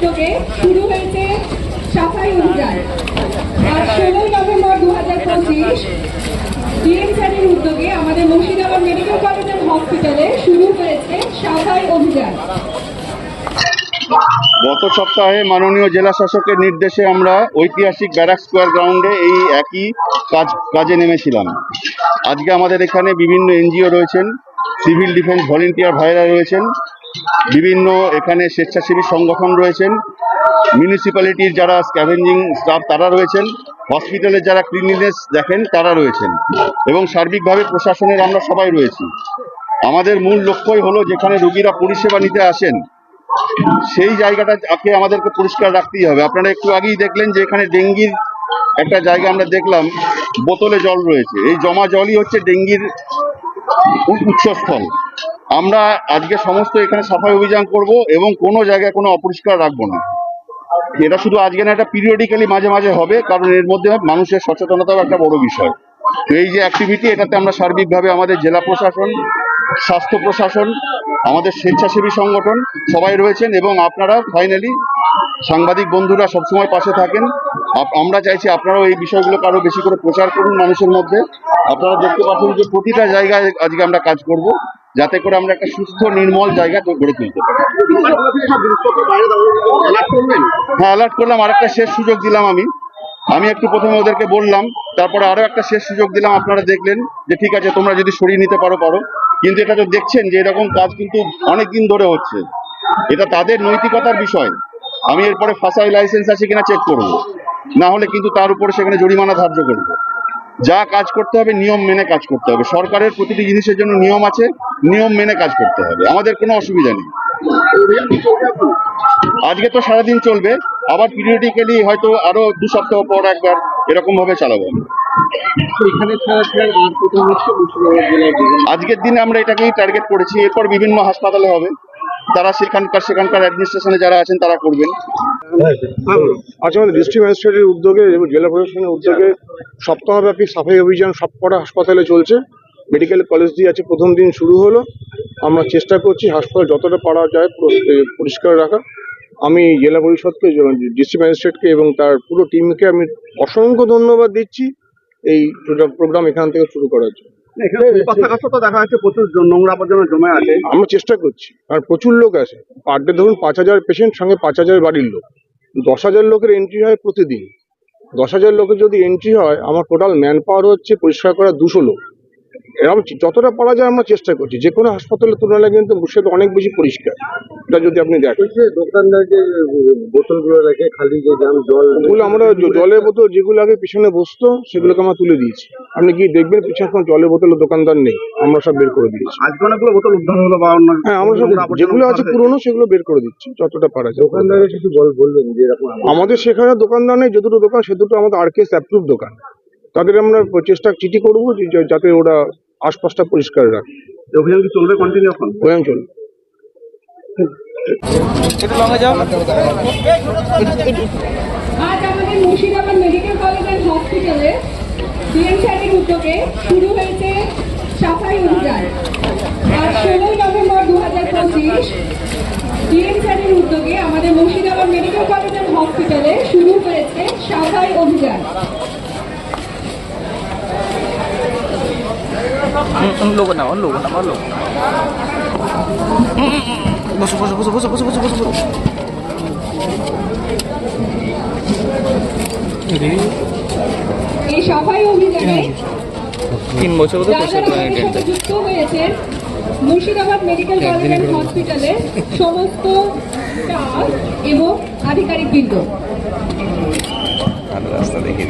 উদ্যোগে শুরু হয়েছে সাফাই অভিযান। আজ ষোলোই নভেম্বর দু হাজার পঁচিশ ডিএমসারির উদ্যোগে আমাদের মুর্শিদাবাদ মেডিকেল কলেজ অ্যান্ড হসপিটালে শুরু হয়েছে সাফাই অভিযান। গত সপ্তাহে মাননীয় জেলা শাসকের নির্দেশে আমরা ঐতিহাসিক ব্যারাক স্কোয়ার গ্রাউন্ডে এই একই কাজ কাজে নেমেছিলাম। আজকে আমাদের এখানে বিভিন্ন এনজিও রয়েছেন, সিভিল ডিফেন্স ভলেন্টিয়ার ভাইরা রয়েছেন বিভিন্ন এখানে স্বেচ্ছাসেবী সংগঠন রয়েছেন মিউনিসিপ্যালিটির যারা স্ক্যাভেঞ্জিং স্টাফ তারা রয়েছেন হসপিটালের যারা ক্লিনিনেস দেখেন তারা রয়েছেন এবং সার্বিকভাবে প্রশাসনের আমরা সবাই রয়েছি। আমাদের মূল লক্ষ্যই হলো যেখানে রোগীরা পরিষেবা নিতে আসেন, সেই জায়গাটা জায়গাটাকে আমাদেরকে পরিষ্কার রাখতেই হবে। আপনারা একটু আগেই দেখলেন যে এখানে ডেঙ্গির একটা জায়গা আমরা দেখলাম, বোতলে জল রয়েছে। এই জমা জলই হচ্ছে ডেঙ্গির উৎসস্থল। আমরা আজকে সমস্ত এখানে সাফাই অভিযান করব এবং কোনো জায়গায় কোনো অপরিষ্কার রাখব না। এটা শুধু আজকে না, এটা পিরিয়ডিক্যালি মাঝে মাঝে হবে, কারণ এর মধ্যে মানুষের সচেতনতাও একটা বড় বিষয়। তো এই যে অ্যাক্টিভিটি এটাতে আমরা সার্বিকভাবে আমাদের জেলা প্রশাসন, স্বাস্থ্য প্রশাসন, আমাদের স্বেচ্ছাসেবী সংগঠন সবাই রয়েছেন এবং আপনারা ফাইনালি সাংবাদিক বন্ধুরা সবসময় পাশে থাকেন। আমরা চাইছি আপনারাও এই বিষয়গুলোকে আরও বেশি করে প্রচার করুন মানুষের মধ্যে। আপনারা দেখতে পাচ্ছেন যে প্রতিটা জায়গায় আজকে আমরা কাজ করব। যাতে করে আমরা একটা সুস্থ, নির্মল জায়গা গড়ে তুলতে হ্যাঁ অ্যালার্ট করলাম আর একটা শেষ সুযোগ দিলাম আমি। আমি একটু প্রথমে ওদেরকে বললাম, তারপরে আরও একটা শেষ সুযোগ দিলাম, আপনারা দেখলেন যে ঠিক আছে, তোমরা যদি সরিয়ে নিতে পারো পারো। কিন্তু এটা তো দেখছেন যে এরকম কাজ কিন্তু অনেক দিন ধরে হচ্ছে। এটা তাদের নৈতিকতার বিষয়। আমি এরপরে ফাঁসাই লাইসেন্স আছে কিনা চেক করব। না হলে কিন্তু তার উপরে সেখানে জরিমানা ধার্য করব। যা কাজ করতে হবে নিয়ম মেনে কাজ করতে হবে। সরকারের প্রতিটি জিনিসের জন্য নিয়ম আছে নিয়ম মেনে কাজ করতে হবে। আমাদের কোনো অসুবিধা নেই। আজকে তো সারাদিন চলবে। আবার পিরিয়ডিক্যালি হয়তো আরও দু সপ্তাহ পর একবার এরকম ভাবে চালাবো আজকের দিনে আমরা এটাকেই টার্গেট করেছি। এরপর বিভিন্ন হাসপাতালে হবে। তারা সেখানকার সেখানকার অ্যাডমিনিস্ট্রেশনে যারা আছেন তারা করবেন। আজ আমাদের ডিস্ট্রিক্ট ম্যাজিস্ট্রেটের উদ্যোগে এবং জেলা প্রশাসনের উদ্যোগে সপ্তাহব্যাপী সাফাই অভিযান সবকটা হাসপাতালে চলছে। মেডিকেল কলেজ দিয়ে আছে প্রথম দিন শুরু হলো। আমরা চেষ্টা করছি হাসপাতাল যতটা পারা যায় পুরো- পরিষ্কার রাখা আমি জেলা পরিষদকে ডিস্ট্রিক্ট ম্যাজিস্ট্রেটকে এবং তার পুরো টিমকে আমি অসংখ্য ধন্যবাদ দিচ্ছি এই প্রোগ্রাম এখান থেকে শুরু করার জন্য। এখানে দেখা যাচ্ছে প্রচুর নোংরা আবর্জনা জমে আছে। আমরা চেষ্টা করছি আর প্রচুর লোক আছে। পার ডে ধরুন পাঁচ হাজার পেশেন্ট সঙ্গে পাঁচ হাজার বাড়ির লোক। দশ হাজার লোকের এন্ট্রি হয় প্রতিদিন। দশ হাজার লোকের যদি এন্ট্রি হয়, আমার টোটাল ম্যান পাওয়ার হচ্ছে পরিষ্কার করা দুশো লোক। এরকম যতটা পারা যায় আমরা চেষ্টা করছি। যে কোনো হাসপাতালের তুলনায় কিন্তু মুর্শিদাবাদ অনেক বেশি পরিষ্কার। এটা যদি আপনি দেখেন। যে দোকানদার যে বোতলগুলো রেখে খালি যে জাম জল ওগুলো আমরা জলের বোতল যেগুলো আগে পিছনে বসতো সেগুলোকে আমরা তুলে দিয়েছি। আপনি কি দেখবেন পিছনে কোনো জলের বোতলের দোকানদার নেই। আমরা সব বের করে দিয়েছি। আজকে অনেকগুলো বোতল উদ্ধার হলো বা অন্য হ্যাঁ আমরা সব যেগুলো আছে পুরনো সেগুলো বের করে দিচ্ছি যতটা পারা যায়। দোকানদারের কিছু বল বলবেন যে এরকম আমাদের সেখানে দোকানদার নেই যে দুটো দোকান সে দুটো আমাদের আরকেএস অ্যাপ্রুভ দোকান। তাদের আমরা চেষ্টা চিঠি করব যাতে ওরা আশপাশটা পরিষ্কার রাখে। অভিযান কি চলবে কন্টিনিউ এখন? ওই অঞ্চল আজ আমাদের মুর্শিদাবাদ মেডিকেল কলেজ অ্যান্ড হসপিটালে ডিএমসারির উদ্যোগে শুরু হয়েছে সাফাই অভিযান। আজ ষোলোই নভেম্বর দু হাজার পঁচিশ ডিএমসারির উদ্যোগে আমাদের মুর্শিদাবাদ মেডিকেল কলেজ অ্যান্ড হসপিটালে শুরু হয়েছে সাফাই অভিযান। অন্য যুক্ত হয়েছে মুর্শিদাবাদ মেডিকেল কলেজ অ্যান্ড হসপিটালে সমস্ত এবং আধিকারিক বৃন্দ। রাস্তা দেখিয়ে